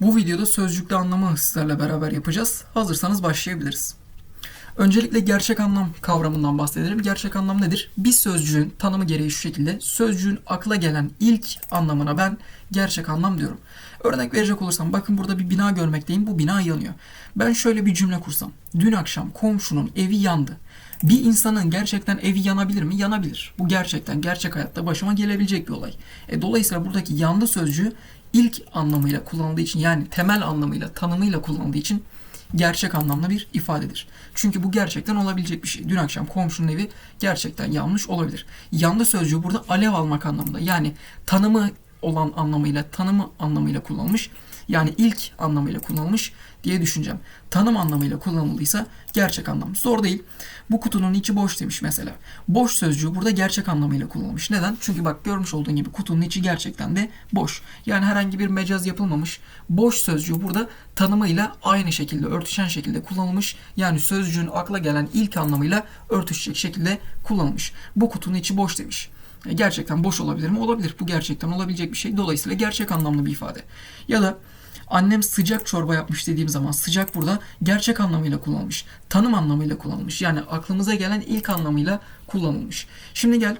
Bu videoda sözcükte anlamı sizlerle beraber yapacağız. Hazırsanız başlayabiliriz. Öncelikle gerçek anlam kavramından bahsedelim. Gerçek anlam nedir? Bir sözcüğün tanımı gereği şu şekilde. Sözcüğün akla gelen ilk anlamına ben gerçek anlam diyorum. Örnek verecek olursam bakın burada bir bina görmekteyim. Bu bina yanıyor. Ben şöyle bir cümle kursam. Dün akşam komşunun evi yandı. Bir insanın gerçekten evi yanabilir mi? Yanabilir. Bu gerçekten gerçek hayatta başıma gelebilecek bir olay. E, dolayısıyla buradaki yandı sözcüğü ilk anlamıyla kullanıldığı için yani temel anlamıyla, tanımıyla kullanıldığı için gerçek anlamda bir ifadedir. Çünkü bu gerçekten olabilecek bir şey. Dün akşam komşunun evi gerçekten yanmış olabilir. Yandı sözcüğü burada alev almak anlamında. Yani tanımı olan anlamıyla, tanımı anlamıyla kullanılmış. Yani ilk anlamıyla kullanılmış diye düşüneceğim. Tanım anlamıyla kullanıldıysa gerçek anlam. Zor değil. Bu kutunun içi boş demiş mesela. Boş sözcüğü burada gerçek anlamıyla kullanılmış. Neden? Çünkü bak görmüş olduğun gibi kutunun içi gerçekten de boş. Yani herhangi bir mecaz yapılmamış. Boş sözcüğü burada tanımıyla aynı şekilde örtüşen şekilde kullanılmış. Yani sözcüğün akla gelen ilk anlamıyla örtüşecek şekilde kullanılmış. Bu kutunun içi boş demiş. E, Gerçekten boş olabilir mi? Olabilir. Bu gerçekten olabilecek bir şey. Dolayısıyla gerçek anlamlı bir ifade. Ya da annem sıcak çorba yapmış dediğim zaman sıcak burada gerçek anlamıyla kullanılmış. Tanım anlamıyla kullanılmış. Yani aklımıza gelen ilk anlamıyla kullanılmış. Şimdi gel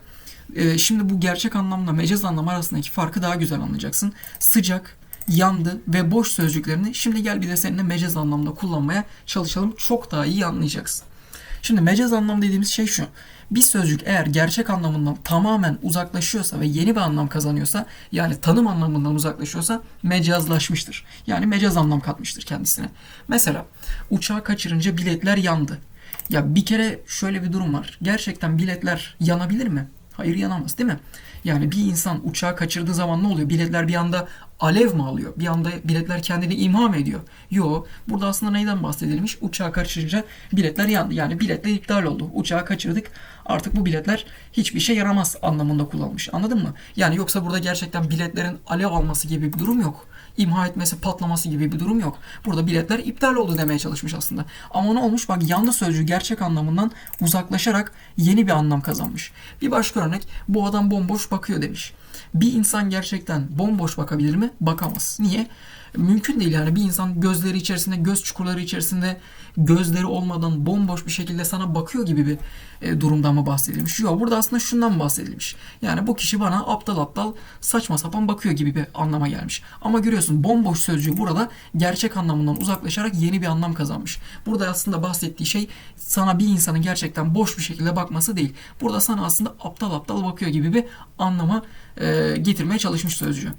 e, şimdi bu gerçek anlamla mecaz anlam arasındaki farkı daha güzel anlayacaksın. Sıcak, yandı ve boş sözcüklerini şimdi gel bir de seninle mecaz anlamda kullanmaya çalışalım. Çok daha iyi anlayacaksın. Şimdi mecaz anlam dediğimiz şey şu. Bir sözcük eğer gerçek anlamından tamamen uzaklaşıyorsa ve yeni bir anlam kazanıyorsa yani tanım anlamından uzaklaşıyorsa mecazlaşmıştır. Yani mecaz anlam katmıştır kendisine. Mesela uçağı kaçırınca biletler yandı. Ya bir kere şöyle bir durum var. Gerçekten biletler yanabilir mi? Hayır yanamaz değil mi? Yani bir insan uçağı kaçırdığı zaman ne oluyor? Biletler bir anda alev mi alıyor? Bir anda biletler kendini imha mı ediyor? Yo. Burada aslında neyden bahsedilmiş? Uçağı kaçırınca biletler yandı. Yani biletler iptal oldu. Uçağı kaçırdık. Artık bu biletler hiçbir şey yaramaz anlamında kullanılmış. Anladın mı? Yani yoksa burada gerçekten biletlerin alev alması gibi bir durum yok. İmha etmesi, patlaması gibi bir durum yok. Burada biletler iptal oldu demeye çalışmış aslında. Ama ne olmuş? Bak yandı sözcüğü gerçek anlamından uzaklaşarak yeni bir anlam kazanmış. Bir başka örnek bu adam bomboş bakıyor demiş. Bir insan gerçekten bomboş bakabilir mi? Bakamaz. Niye? Mümkün değil yani bir insan gözleri içerisinde, göz çukurları içerisinde gözleri olmadan bomboş bir şekilde sana bakıyor gibi bir e, durumdan mı bahsedilmiş? Yok burada aslında şundan bahsedilmiş. Yani bu kişi bana aptal aptal saçma sapan bakıyor gibi bir anlama gelmiş. Ama görüyorsun bomboş sözcüğü burada gerçek anlamından uzaklaşarak yeni bir anlam kazanmış. Burada aslında bahsettiği şey sana bir insanın gerçekten boş bir şekilde bakması değil. Burada sana aslında aptal aptal bakıyor gibi bir anlama e, getirmeye çalışmış sözcüğü.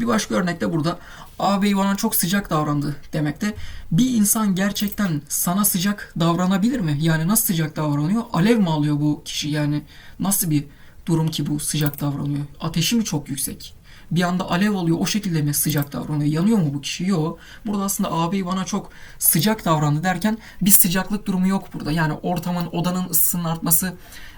Bir başka örnek de burada ağabey bana çok sıcak davrandı demekte. Bir insan gerçekten sana sıcak davranabilir mi? Yani nasıl sıcak davranıyor? Alev mi alıyor bu kişi? Yani nasıl bir durum ki bu sıcak davranıyor? Ateşi mi çok yüksek? Bir anda alev oluyor o şekilde mi sıcak davranıyor? Yanıyor mu bu kişi? Yok. Burada aslında ağabey bana çok sıcak davrandı derken bir sıcaklık durumu yok burada. Yani ortamın, odanın ısısının artması,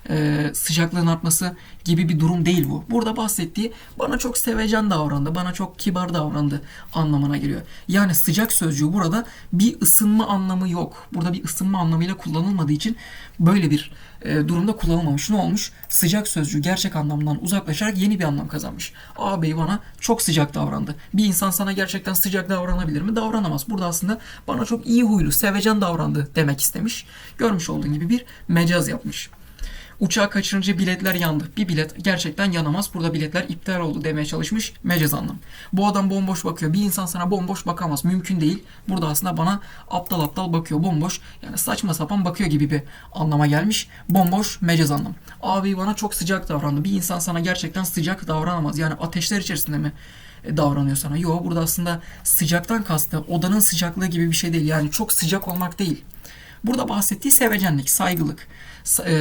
e, sıcaklığın artması gibi bir durum değil bu. Burada bahsettiği bana çok sevecen davrandı, bana çok kibar davrandı anlamına geliyor. Yani sıcak sözcüğü burada bir ısınma anlamı yok. Burada bir ısınma anlamıyla kullanılmadığı için böyle bir e, durumda kullanılmamış. Ne olmuş? Sıcak sözcüğü gerçek anlamdan uzaklaşarak yeni bir anlam kazanmış. Ağabey bana çok sıcak davrandı. Bir insan sana gerçekten sıcak davranabilir mi? Davranamaz. Burada aslında bana çok iyi huylu, sevecen davrandı demek istemiş. Görmüş olduğun gibi bir mecaz yapmış. Uçağı kaçırınca biletler yandı. Bir bilet gerçekten yanamaz. Burada biletler iptal oldu demeye çalışmış mecaz anlam. Bu adam bomboş bakıyor. Bir insan sana bomboş bakamaz. Mümkün değil. Burada aslında bana aptal aptal bakıyor. Bomboş yani saçma sapan bakıyor gibi bir anlama gelmiş. Bomboş mecaz anlam. Abi bana çok sıcak davrandı. Bir insan sana gerçekten sıcak davranamaz. Yani ateşler içerisinde mi? e, davranıyor sana. Yok burada aslında sıcaktan kastı odanın sıcaklığı gibi bir şey değil. Yani çok sıcak olmak değil. Burada bahsettiği sevecenlik, saygılık, sa-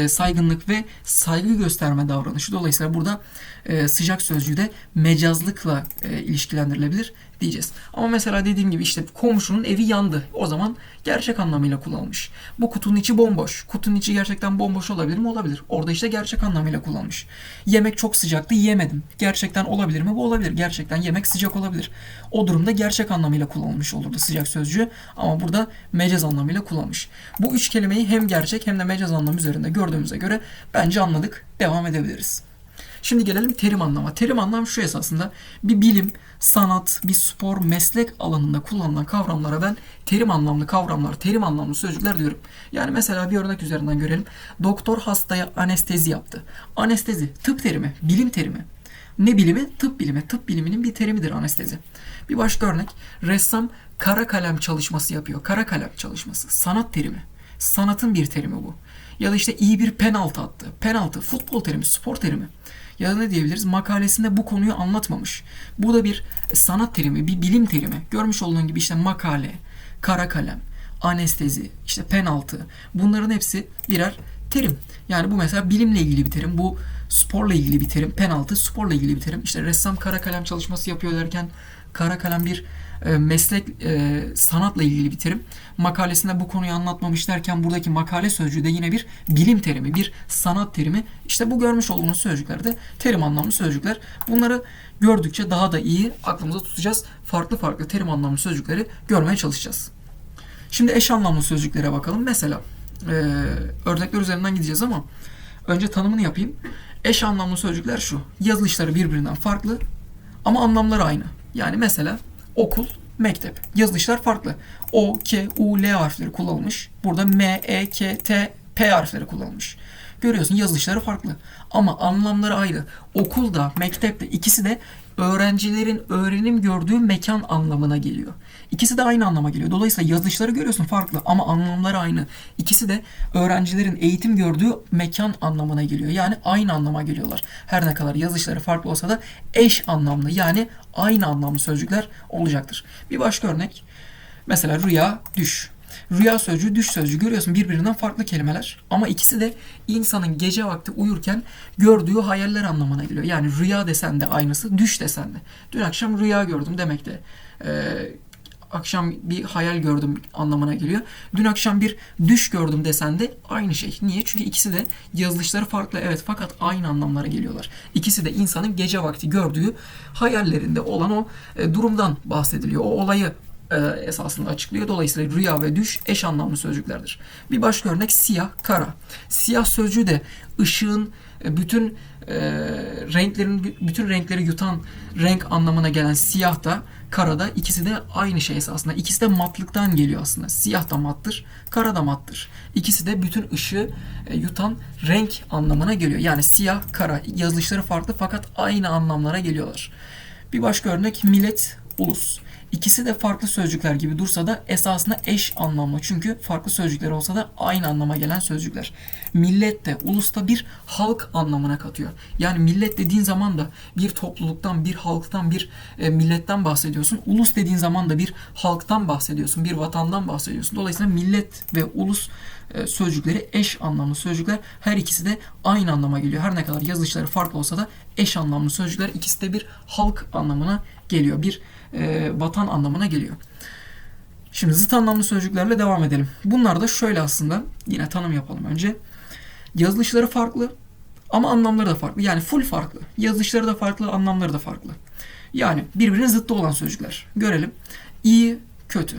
saygınlık ve saygı gösterme davranışı. Dolayısıyla burada e, sıcak sözcüğü de mecazlıkla e, ilişkilendirilebilir diyeceğiz. Ama mesela dediğim gibi işte komşunun evi yandı. O zaman gerçek anlamıyla kullanılmış. Bu kutunun içi bomboş. Kutunun içi gerçekten bomboş olabilir mi? Olabilir. Orada işte gerçek anlamıyla kullanılmış. Yemek çok sıcaktı, yiyemedim. Gerçekten olabilir mi? Bu olabilir. Gerçekten yemek sıcak olabilir. O durumda gerçek anlamıyla kullanılmış olurdu sıcak sözcüğü. Ama burada mecaz anlamıyla kullanılmış. Bu üç kelimeyi hem gerçek hem de mecaz anlamı üzerinde gördüğümüze göre bence anladık. Devam edebiliriz. Şimdi gelelim terim anlama. Terim anlam şu esasında bir bilim, sanat, bir spor, meslek alanında kullanılan kavramlara ben terim anlamlı kavramlar, terim anlamlı sözcükler diyorum. Yani mesela bir örnek üzerinden görelim. Doktor hastaya anestezi yaptı. Anestezi tıp terimi, bilim terimi. Ne bilimi? Tıp bilimi. Tıp biliminin bir terimidir anestezi. Bir başka örnek. Ressam kara kalem çalışması yapıyor. Kara kalem çalışması. Sanat terimi. Sanatın bir terimi bu. Ya da işte iyi bir penaltı attı. Penaltı, futbol terimi, spor terimi. Ya da ne diyebiliriz? Makalesinde bu konuyu anlatmamış. Bu da bir sanat terimi, bir bilim terimi. Görmüş olduğun gibi işte makale, kara kalem, anestezi, işte penaltı. Bunların hepsi birer terim. Yani bu mesela bilimle ilgili bir terim. Bu sporla ilgili bir terim. Penaltı sporla ilgili bir terim. İşte ressam kara kalem çalışması yapıyor derken kara kalem bir e, meslek e, sanatla ilgili bir terim. Makalesinde bu konuyu anlatmamış derken buradaki makale sözcüğü de yine bir bilim terimi, bir sanat terimi. İşte bu görmüş olduğunuz sözcükler de terim anlamlı sözcükler. Bunları gördükçe daha da iyi aklımıza tutacağız. Farklı farklı terim anlamlı sözcükleri görmeye çalışacağız. Şimdi eş anlamlı sözcüklere bakalım. Mesela e, örnekler üzerinden gideceğiz ama önce tanımını yapayım. Eş anlamlı sözcükler şu. Yazılışları birbirinden farklı ama anlamları aynı. Yani mesela okul, mektep. Yazılışlar farklı. O, K, U, L harfleri kullanılmış. Burada M, E, K, T, P harfleri kullanılmış. Görüyorsun yazılışları farklı. Ama anlamları aynı. Okulda, mektepte ikisi de öğrencilerin öğrenim gördüğü mekan anlamına geliyor. İkisi de aynı anlama geliyor. Dolayısıyla yazılışları görüyorsun farklı ama anlamları aynı. İkisi de öğrencilerin eğitim gördüğü mekan anlamına geliyor. Yani aynı anlama geliyorlar. Her ne kadar yazılışları farklı olsa da eş anlamlı yani aynı anlamlı sözcükler olacaktır. Bir başka örnek. Mesela rüya, düş. Rüya sözcüğü, düş sözcüğü görüyorsun birbirinden farklı kelimeler. Ama ikisi de insanın gece vakti uyurken gördüğü hayaller anlamına geliyor. Yani rüya desen de aynısı, düş desen de. Dün akşam rüya gördüm demek de e, akşam bir hayal gördüm anlamına geliyor. Dün akşam bir düş gördüm desen de aynı şey. Niye? Çünkü ikisi de yazılışları farklı evet fakat aynı anlamlara geliyorlar. İkisi de insanın gece vakti gördüğü hayallerinde olan o e, durumdan bahsediliyor. O olayı e, esasında açıklıyor. Dolayısıyla rüya ve düş eş anlamlı sözcüklerdir. Bir başka örnek siyah, kara. Siyah sözcüğü de ışığın e, bütün e, renklerin bütün renkleri yutan renk anlamına gelen siyah da kara da ikisi de aynı şey esasında. İkisi de matlıktan geliyor aslında. Siyah da mattır, kara da mattır. İkisi de bütün ışığı e, yutan renk anlamına geliyor. Yani siyah, kara yazılışları farklı fakat aynı anlamlara geliyorlar. Bir başka örnek millet, ulus. İkisi de farklı sözcükler gibi dursa da esasında eş anlamlı. Çünkü farklı sözcükler olsa da aynı anlama gelen sözcükler. Millet de ulus da bir halk anlamına katıyor. Yani millet dediğin zaman da bir topluluktan, bir halktan, bir e, milletten bahsediyorsun. Ulus dediğin zaman da bir halktan bahsediyorsun, bir vatandan bahsediyorsun. Dolayısıyla millet ve ulus e, sözcükleri eş anlamlı sözcükler. Her ikisi de aynı anlama geliyor. Her ne kadar yazılışları farklı olsa da eş anlamlı sözcükler. ikisi de bir halk anlamına geliyor. Bir e, vatan anlamına geliyor. Şimdi zıt anlamlı sözcüklerle devam edelim. Bunlar da şöyle aslında. Yine tanım yapalım önce. Yazılışları farklı ama anlamları da farklı. Yani full farklı. Yazılışları da farklı, anlamları da farklı. Yani birbirine zıttı olan sözcükler. Görelim. İyi, kötü.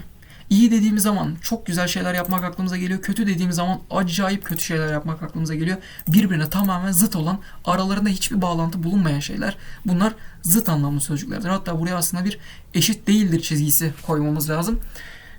İyi dediğimiz zaman çok güzel şeyler yapmak aklımıza geliyor. Kötü dediğimiz zaman acayip kötü şeyler yapmak aklımıza geliyor. Birbirine tamamen zıt olan, aralarında hiçbir bağlantı bulunmayan şeyler. Bunlar zıt anlamlı sözcüklerdir. Hatta buraya aslında bir eşit değildir çizgisi koymamız lazım.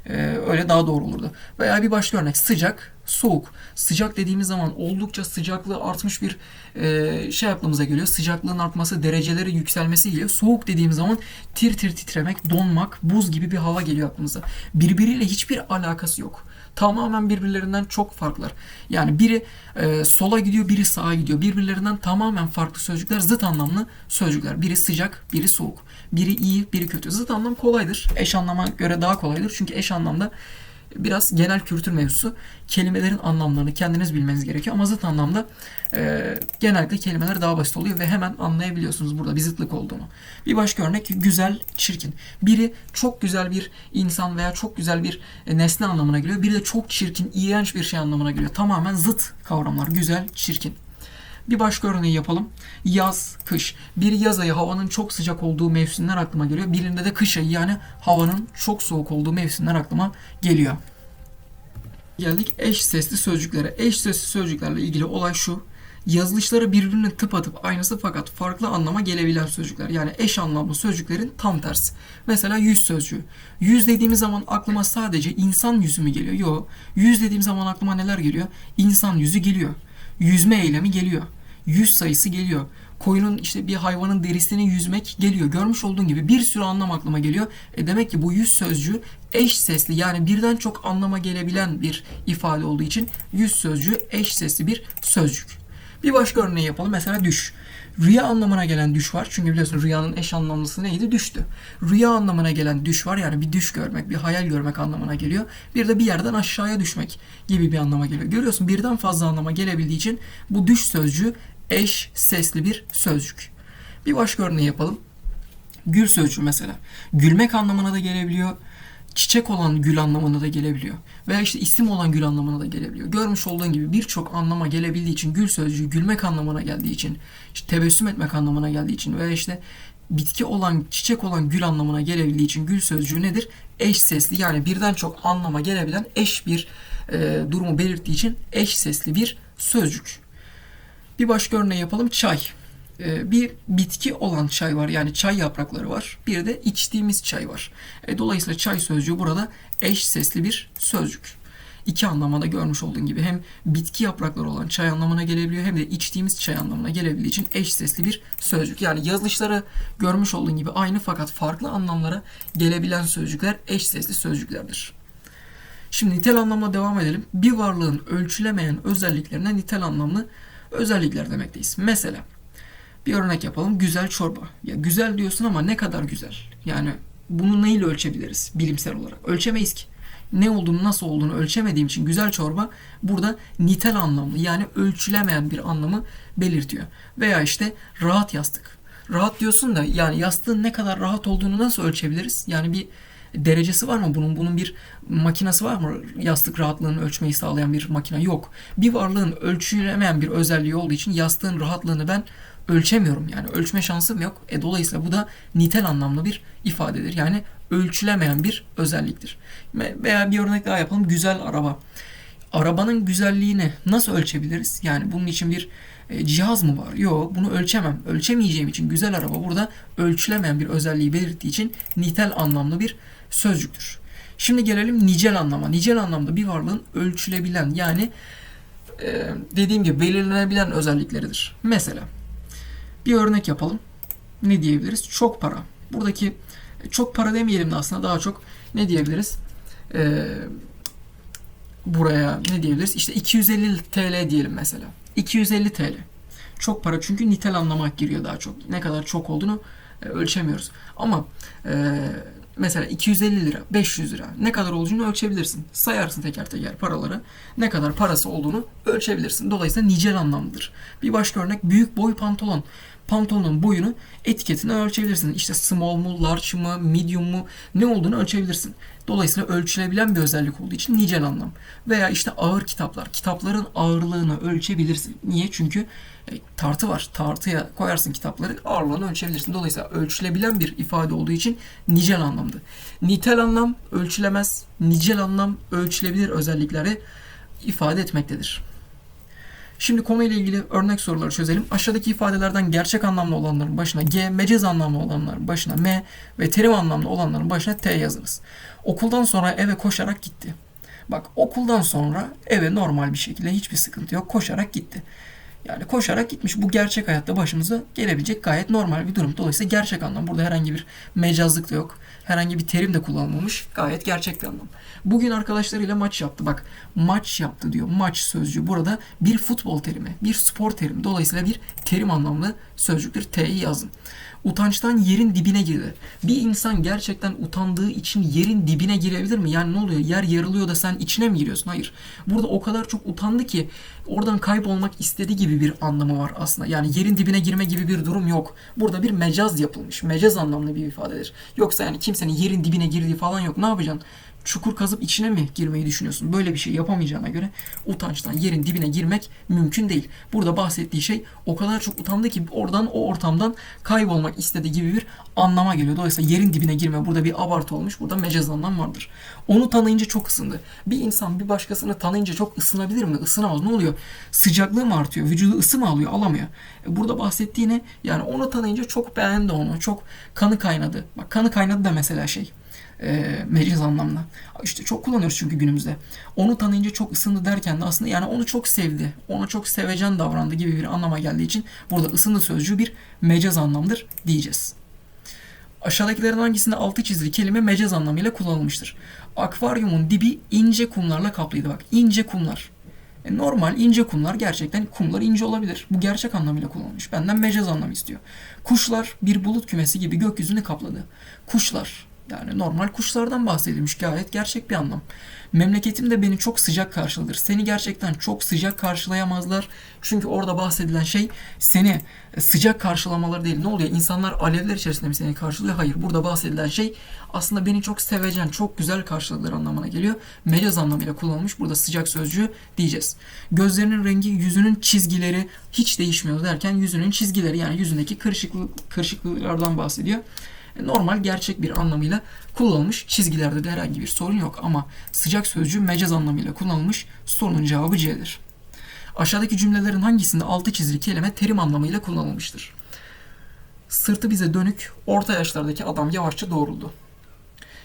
Ee, öyle daha doğru olurdu. Veya bir başka örnek sıcak, soğuk. Sıcak dediğimiz zaman oldukça sıcaklığı artmış bir e, şey aklımıza geliyor. Sıcaklığın artması, dereceleri yükselmesi geliyor. Soğuk dediğimiz zaman tir tir titremek, donmak, buz gibi bir hava geliyor aklımıza. Birbiriyle hiçbir alakası yok. Tamamen birbirlerinden çok farklılar. Yani biri e, sola gidiyor, biri sağa gidiyor. Birbirlerinden tamamen farklı sözcükler, zıt anlamlı sözcükler. Biri sıcak, biri soğuk. Biri iyi, biri kötü. Zıt anlam kolaydır. Eş anlama göre daha kolaydır. Çünkü eş anlamda biraz genel kültür mevzusu. Kelimelerin anlamlarını kendiniz bilmeniz gerekiyor. Ama zıt anlamda e, genellikle kelimeler daha basit oluyor ve hemen anlayabiliyorsunuz burada bir zıtlık olduğunu. Bir başka örnek güzel, çirkin. Biri çok güzel bir insan veya çok güzel bir e, nesne anlamına geliyor. Biri de çok çirkin, iğrenç bir şey anlamına geliyor. Tamamen zıt kavramlar. Güzel, çirkin. Bir başka örneği yapalım. Yaz, kış. Bir yaz ayı havanın çok sıcak olduğu mevsimler aklıma geliyor. Birinde de kış ayı yani havanın çok soğuk olduğu mevsimler aklıma geliyor. Geldik eş sesli sözcüklere. Eş sesli sözcüklerle ilgili olay şu. yazılışları birbirine tıpatıp aynısı fakat farklı anlama gelebilen sözcükler. Yani eş anlamlı sözcüklerin tam tersi. Mesela yüz sözcüğü. Yüz dediğimiz zaman aklıma sadece insan yüzü mü geliyor? Yok. Yüz dediğim zaman aklıma neler geliyor? İnsan yüzü geliyor. Yüzme eylemi geliyor. Yüz sayısı geliyor. Koyunun işte bir hayvanın derisini yüzmek geliyor. Görmüş olduğun gibi bir sürü anlam aklıma geliyor. E demek ki bu yüz sözcüğü eş sesli yani birden çok anlama gelebilen bir ifade olduğu için yüz sözcüğü eş sesli bir sözcük. Bir başka örneği yapalım. Mesela düş. Rüya anlamına gelen düş var. Çünkü biliyorsun rüyanın eş anlamlısı neydi? Düştü. Rüya anlamına gelen düş var. Yani bir düş görmek, bir hayal görmek anlamına geliyor. Bir de bir yerden aşağıya düşmek gibi bir anlama geliyor. Görüyorsun birden fazla anlama gelebildiği için bu düş sözcüğü eş sesli bir sözcük. Bir başka örneği yapalım. Gül sözcüğü mesela. Gülmek anlamına da gelebiliyor. Çiçek olan gül anlamına da gelebiliyor. Veya işte isim olan gül anlamına da gelebiliyor. Görmüş olduğun gibi birçok anlama gelebildiği için gül sözcüğü gülmek anlamına geldiği için, işte tebessüm etmek anlamına geldiği için veya işte bitki olan, çiçek olan gül anlamına gelebildiği için gül sözcüğü nedir? Eş sesli yani birden çok anlama gelebilen eş bir e, durumu belirttiği için eş sesli bir sözcük. Bir başka örneği yapalım. Çay. Ee, bir bitki olan çay var. Yani çay yaprakları var. Bir de içtiğimiz çay var. E, dolayısıyla çay sözcüğü burada eş sesli bir sözcük. İki anlamada görmüş olduğun gibi hem bitki yaprakları olan çay anlamına gelebiliyor hem de içtiğimiz çay anlamına gelebildiği için eş sesli bir sözcük. Yani yazılışları görmüş olduğun gibi aynı fakat farklı anlamlara gelebilen sözcükler eş sesli sözcüklerdir. Şimdi nitel anlamla devam edelim. Bir varlığın ölçülemeyen özelliklerine nitel anlamlı özellikler demekteyiz. Mesela bir örnek yapalım. Güzel çorba. Ya güzel diyorsun ama ne kadar güzel? Yani bunu neyle ölçebiliriz bilimsel olarak? Ölçemeyiz ki. Ne olduğunu, nasıl olduğunu ölçemediğim için güzel çorba burada nitel anlamlı yani ölçülemeyen bir anlamı belirtiyor. Veya işte rahat yastık. Rahat diyorsun da yani yastığın ne kadar rahat olduğunu nasıl ölçebiliriz? Yani bir derecesi var mı bunun? Bunun bir makinesi var mı? Yastık rahatlığını ölçmeyi sağlayan bir makine yok. Bir varlığın ölçülemeyen bir özelliği olduğu için yastığın rahatlığını ben ölçemiyorum. Yani ölçme şansım yok. E, dolayısıyla bu da nitel anlamlı bir ifadedir. Yani ölçülemeyen bir özelliktir. Veya bir örnek daha yapalım. Güzel araba. Arabanın güzelliğini nasıl ölçebiliriz? Yani bunun için bir e, cihaz mı var? Yok bunu ölçemem. Ölçemeyeceğim için güzel araba burada ölçülemeyen bir özelliği belirttiği için nitel anlamlı bir sözcüktür. Şimdi gelelim nicel anlama. Nicel anlamda bir varlığın ölçülebilen yani e, dediğim gibi belirlenebilen özellikleridir. Mesela bir örnek yapalım. Ne diyebiliriz? Çok para. Buradaki çok para demeyelim de aslında daha çok ne diyebiliriz? Ee, buraya ne diyebiliriz? İşte 250 TL diyelim mesela. 250 TL. Çok para çünkü nitel anlama giriyor daha çok. Ne kadar çok olduğunu e, ölçemiyoruz. Ama e, mesela 250 lira, 500 lira ne kadar olduğunu ölçebilirsin. Sayarsın teker teker paraları. Ne kadar parası olduğunu ölçebilirsin. Dolayısıyla nicel anlamlıdır. Bir başka örnek büyük boy pantolon pantolonun boyunu etiketine ölçebilirsin. İşte small mu, large mı, medium mu ne olduğunu ölçebilirsin. Dolayısıyla ölçülebilen bir özellik olduğu için nicel anlam. Veya işte ağır kitaplar. Kitapların ağırlığını ölçebilirsin. Niye? Çünkü e, tartı var. Tartıya koyarsın kitapları ağırlığını ölçebilirsin. Dolayısıyla ölçülebilen bir ifade olduğu için nicel anlamdı. Nitel anlam ölçülemez. Nicel anlam ölçülebilir özellikleri ifade etmektedir. Şimdi konuyla ilgili örnek soruları çözelim. Aşağıdaki ifadelerden gerçek anlamlı olanların başına G, mecaz anlamlı olanların başına M ve terim anlamlı olanların başına T yazınız. Okuldan sonra eve koşarak gitti. Bak okuldan sonra eve normal bir şekilde hiçbir sıkıntı yok koşarak gitti. Yani koşarak gitmiş. Bu gerçek hayatta başımıza gelebilecek gayet normal bir durum. Dolayısıyla gerçek anlam. Burada herhangi bir mecazlık da yok. Herhangi bir terim de kullanılmamış. Gayet gerçek bir anlam. Bugün arkadaşlarıyla maç yaptı. Bak maç yaptı diyor. Maç sözcüğü burada bir futbol terimi, bir spor terimi. Dolayısıyla bir terim anlamlı sözcüktür. T'yi yazın. Utançtan yerin dibine girdi. Bir insan gerçekten utandığı için yerin dibine girebilir mi? Yani ne oluyor? Yer yarılıyor da sen içine mi giriyorsun? Hayır. Burada o kadar çok utandı ki oradan kaybolmak istediği gibi bir anlamı var aslında. Yani yerin dibine girme gibi bir durum yok. Burada bir mecaz yapılmış. Mecaz anlamlı bir ifadedir. Yoksa yani kimsenin yerin dibine girdiği falan yok. Ne yapacaksın? Çukur kazıp içine mi girmeyi düşünüyorsun? Böyle bir şey yapamayacağına göre utançtan yerin dibine girmek mümkün değil. Burada bahsettiği şey o kadar çok utandı ki oradan o ortamdan kaybolmak istediği gibi bir anlama geliyor. Dolayısıyla yerin dibine girme burada bir abartı olmuş. Burada mecaz anlam vardır. Onu tanıyınca çok ısındı. Bir insan bir başkasını tanıyınca çok ısınabilir mi? Isınamaz. Ne oluyor? Sıcaklığı mı artıyor? Vücudu ısı mı alıyor? Alamıyor. E burada bahsettiği ne? Yani onu tanıyınca çok beğendi onu. Çok kanı kaynadı. Bak kanı kaynadı da mesela şey e, mecaz anlamda. İşte çok kullanıyoruz çünkü günümüzde. Onu tanıyınca çok ısındı derken de aslında yani onu çok sevdi. Ona çok sevecen davrandı gibi bir anlama geldiği için burada ısındı sözcüğü bir mecaz anlamdır diyeceğiz. Aşağıdakilerin hangisinde altı çizili kelime mecaz anlamıyla kullanılmıştır? Akvaryumun dibi ince kumlarla kaplıydı. Bak ince kumlar. E, normal ince kumlar gerçekten kumlar ince olabilir. Bu gerçek anlamıyla kullanılmış. Benden mecaz anlamı istiyor. Kuşlar bir bulut kümesi gibi gökyüzünü kapladı. Kuşlar yani normal kuşlardan bahsedilmiş gayet gerçek bir anlam. Memleketim de beni çok sıcak karşıladır. Seni gerçekten çok sıcak karşılayamazlar. Çünkü orada bahsedilen şey seni sıcak karşılamaları değil. Ne oluyor? İnsanlar alevler içerisinde mi seni karşılıyor? Hayır. Burada bahsedilen şey aslında beni çok sevecen, çok güzel karşıladılar anlamına geliyor. Mecaz anlamıyla kullanılmış. Burada sıcak sözcüğü diyeceğiz. Gözlerinin rengi, yüzünün çizgileri hiç değişmiyor derken yüzünün çizgileri yani yüzündeki kırışıklık, kırışıklıklardan bahsediyor normal gerçek bir anlamıyla kullanılmış. Çizgilerde de herhangi bir sorun yok ama sıcak sözcüğü mecaz anlamıyla kullanılmış. Sorunun cevabı C'dir. Aşağıdaki cümlelerin hangisinde altı çizili kelime terim anlamıyla kullanılmıştır? Sırtı bize dönük, orta yaşlardaki adam yavaşça doğruldu.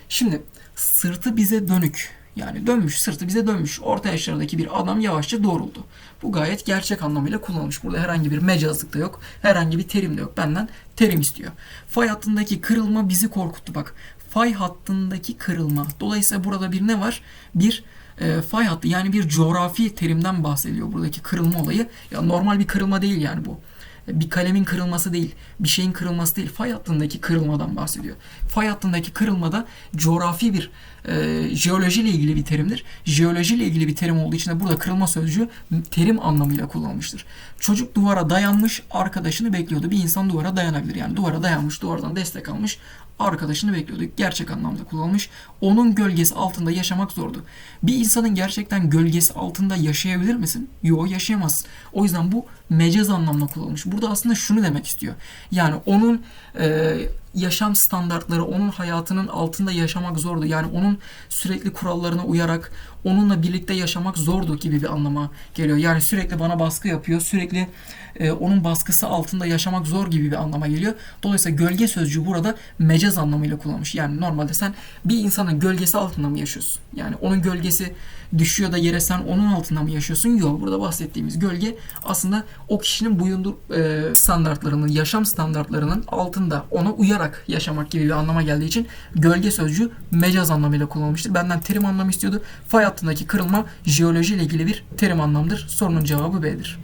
Şimdi sırtı bize dönük yani dönmüş, sırtı bize dönmüş. Orta yaşlardaki bir adam yavaşça doğruldu. Bu gayet gerçek anlamıyla kullanılmış. Burada herhangi bir mecazlık da yok. Herhangi bir terim de yok. Benden terim istiyor. Fay hattındaki kırılma bizi korkuttu. Bak fay hattındaki kırılma. Dolayısıyla burada bir ne var? Bir e, fay hattı yani bir coğrafi terimden bahsediyor buradaki kırılma olayı. Ya normal bir kırılma değil yani bu bir kalemin kırılması değil, bir şeyin kırılması değil, fay hattındaki kırılmadan bahsediyor. Fay hattındaki kırılmada coğrafi bir e, jeolojiyle ilgili bir terimdir. Jeolojiyle ilgili bir terim olduğu için de burada kırılma sözcüğü terim anlamıyla kullanılmıştır. Çocuk duvara dayanmış, arkadaşını bekliyordu. Bir insan duvara dayanabilir. Yani duvara dayanmış, duvardan destek almış, arkadaşını bekliyordu. Gerçek anlamda kullanılmış. Onun gölgesi altında yaşamak zordu. Bir insanın gerçekten gölgesi altında yaşayabilir misin? Yok yaşayamaz. O yüzden bu mecaz anlamda kullanılmış. Burada aslında şunu demek istiyor. Yani onun e, yaşam standartları, onun hayatının altında yaşamak zordu. Yani onun sürekli kurallarına uyarak onunla birlikte yaşamak zordu gibi bir anlama geliyor. Yani sürekli bana baskı yapıyor, sürekli e, onun baskısı altında yaşamak zor gibi bir anlama geliyor. Dolayısıyla gölge sözcüğü burada mecaz anlamıyla kullanmış. Yani normalde sen bir insanın gölgesi altında mı yaşıyorsun? Yani onun gölgesi düşüyor da yere sen onun altında mı yaşıyorsun? Yok. Burada bahsettiğimiz gölge aslında o kişinin bulunduğu e, standartlarının, yaşam standartlarının altında ona uyarak yaşamak gibi bir anlama geldiği için gölge sözcüğü mecaz anlamıyla kullanılmıştır. Benden terim anlamı istiyordu. Fay hattındaki kırılma jeoloji ile ilgili bir terim anlamdır. Sorunun cevabı B'dir.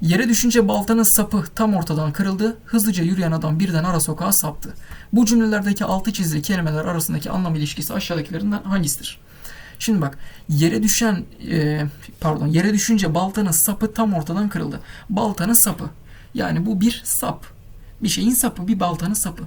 Yere düşünce baltanın sapı tam ortadan kırıldı. Hızlıca yürüyen adam birden ara sokağa saptı. Bu cümlelerdeki altı çizili kelimeler arasındaki anlam ilişkisi aşağıdakilerinden hangisidir? Şimdi bak yere düşen e, pardon yere düşünce baltanın sapı tam ortadan kırıldı. Baltanın sapı yani bu bir sap. Bir şeyin sapı bir baltanın sapı.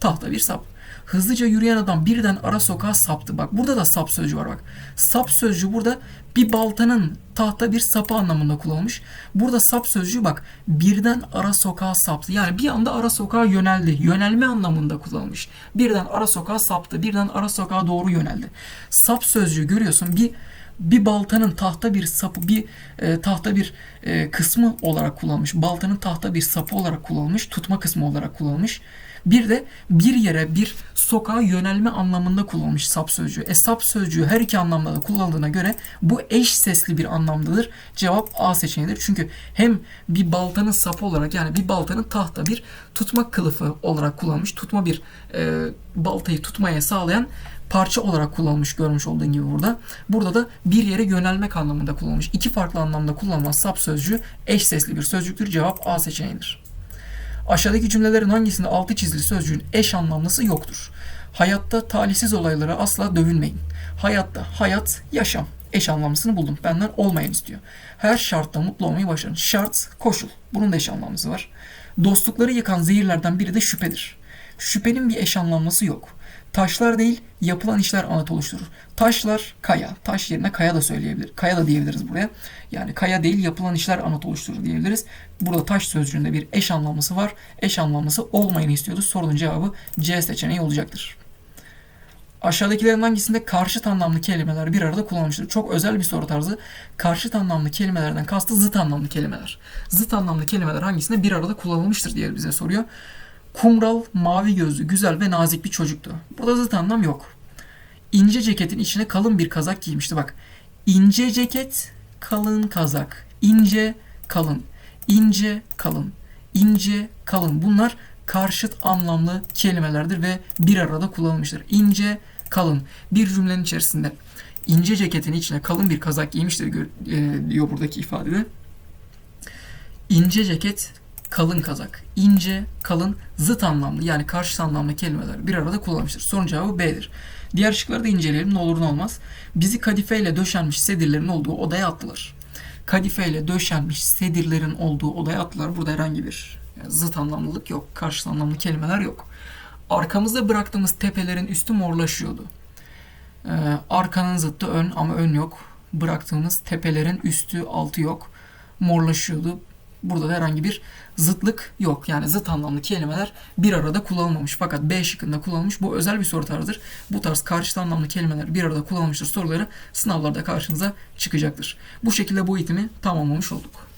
Tahta bir sap. Hızlıca yürüyen adam birden ara sokağa saptı. Bak burada da sap sözcüğü var bak. Sap sözcüğü burada bir baltanın tahta bir sapı anlamında kullanılmış. Burada sap sözcüğü bak birden ara sokağa saptı. Yani bir anda ara sokağa yöneldi. Yönelme anlamında kullanılmış. Birden ara sokağa saptı. Birden ara sokağa doğru yöneldi. Sap sözcüğü görüyorsun bir bir baltanın tahta bir sapı bir e, tahta bir e, kısmı olarak kullanılmış. Baltanın tahta bir sapı olarak kullanılmış. Tutma kısmı olarak kullanılmış. Bir de bir yere bir sokağa yönelme anlamında kullanılmış sap sözcüğü. E sap sözcüğü her iki anlamda da kullanıldığına göre bu eş sesli bir anlamdadır. Cevap A seçeneğidir. Çünkü hem bir baltanın sapı olarak yani bir baltanın tahta bir tutma kılıfı olarak kullanılmış. Tutma bir e, baltayı tutmaya sağlayan parça olarak kullanılmış görmüş olduğun gibi burada. Burada da bir yere yönelmek anlamında kullanılmış. İki farklı anlamda kullanılan sap sözcüğü eş sesli bir sözcüktür. Cevap A seçeneğidir. Aşağıdaki cümlelerin hangisinde altı çizili sözcüğün eş anlamlısı yoktur? Hayatta talihsiz olaylara asla dövünmeyin. Hayatta, hayat, yaşam. Eş anlamlısını buldum. Benden olmayan istiyor. Her şartta mutlu olmayı başarın. Şart, koşul. Bunun da eş anlamlısı var. Dostlukları yıkan zehirlerden biri de şüphedir. Şüphenin bir eş anlamlısı yok. Taşlar değil, yapılan işler anıt oluşturur. Taşlar kaya. Taş yerine kaya da söyleyebilir. Kaya da diyebiliriz buraya. Yani kaya değil, yapılan işler anıt oluşturur diyebiliriz. Burada taş sözcüğünde bir eş anlamlısı var. Eş anlamlısı olmayını istiyoruz. Sorunun cevabı C seçeneği olacaktır. Aşağıdakilerin hangisinde karşıt anlamlı kelimeler bir arada kullanılmıştır? Çok özel bir soru tarzı. Karşıt anlamlı kelimelerden kastı zıt anlamlı kelimeler. Zıt anlamlı kelimeler hangisinde bir arada kullanılmıştır diye bize soruyor. Kumral, mavi gözlü, güzel ve nazik bir çocuktu. Burada zıt anlam yok. İnce ceketin içine kalın bir kazak giymişti. Bak, ince ceket, kalın kazak. İnce, kalın. İnce, kalın. İnce, kalın. Bunlar karşıt anlamlı kelimelerdir ve bir arada kullanılmıştır. İnce, kalın. Bir cümlenin içerisinde ince ceketin içine kalın bir kazak giymiştir e, diyor buradaki ifadede. İnce ceket, kalın kazak. İnce, kalın, zıt anlamlı yani karşıt anlamlı kelimeler bir arada kullanılmıştır. Sorun cevabı B'dir. Diğer şıkları da inceleyelim ne olur ne olmaz. Bizi kadifeyle döşenmiş sedirlerin olduğu odaya attılar. Kadifeyle döşenmiş sedirlerin olduğu odaya attılar. Burada herhangi bir yani zıt anlamlılık yok. Karşıt anlamlı kelimeler yok. Arkamızda bıraktığımız tepelerin üstü morlaşıyordu. Ee, arkanın zıttı ön ama ön yok. Bıraktığımız tepelerin üstü altı yok. Morlaşıyordu. Burada da herhangi bir zıtlık yok. Yani zıt anlamlı kelimeler bir arada kullanılmamış. Fakat B şıkkında kullanılmış. Bu özel bir soru tarzıdır. Bu tarz karşıt anlamlı kelimeler bir arada kullanılmıştır soruları sınavlarda karşınıza çıkacaktır. Bu şekilde bu eğitimi tamamlamış olduk.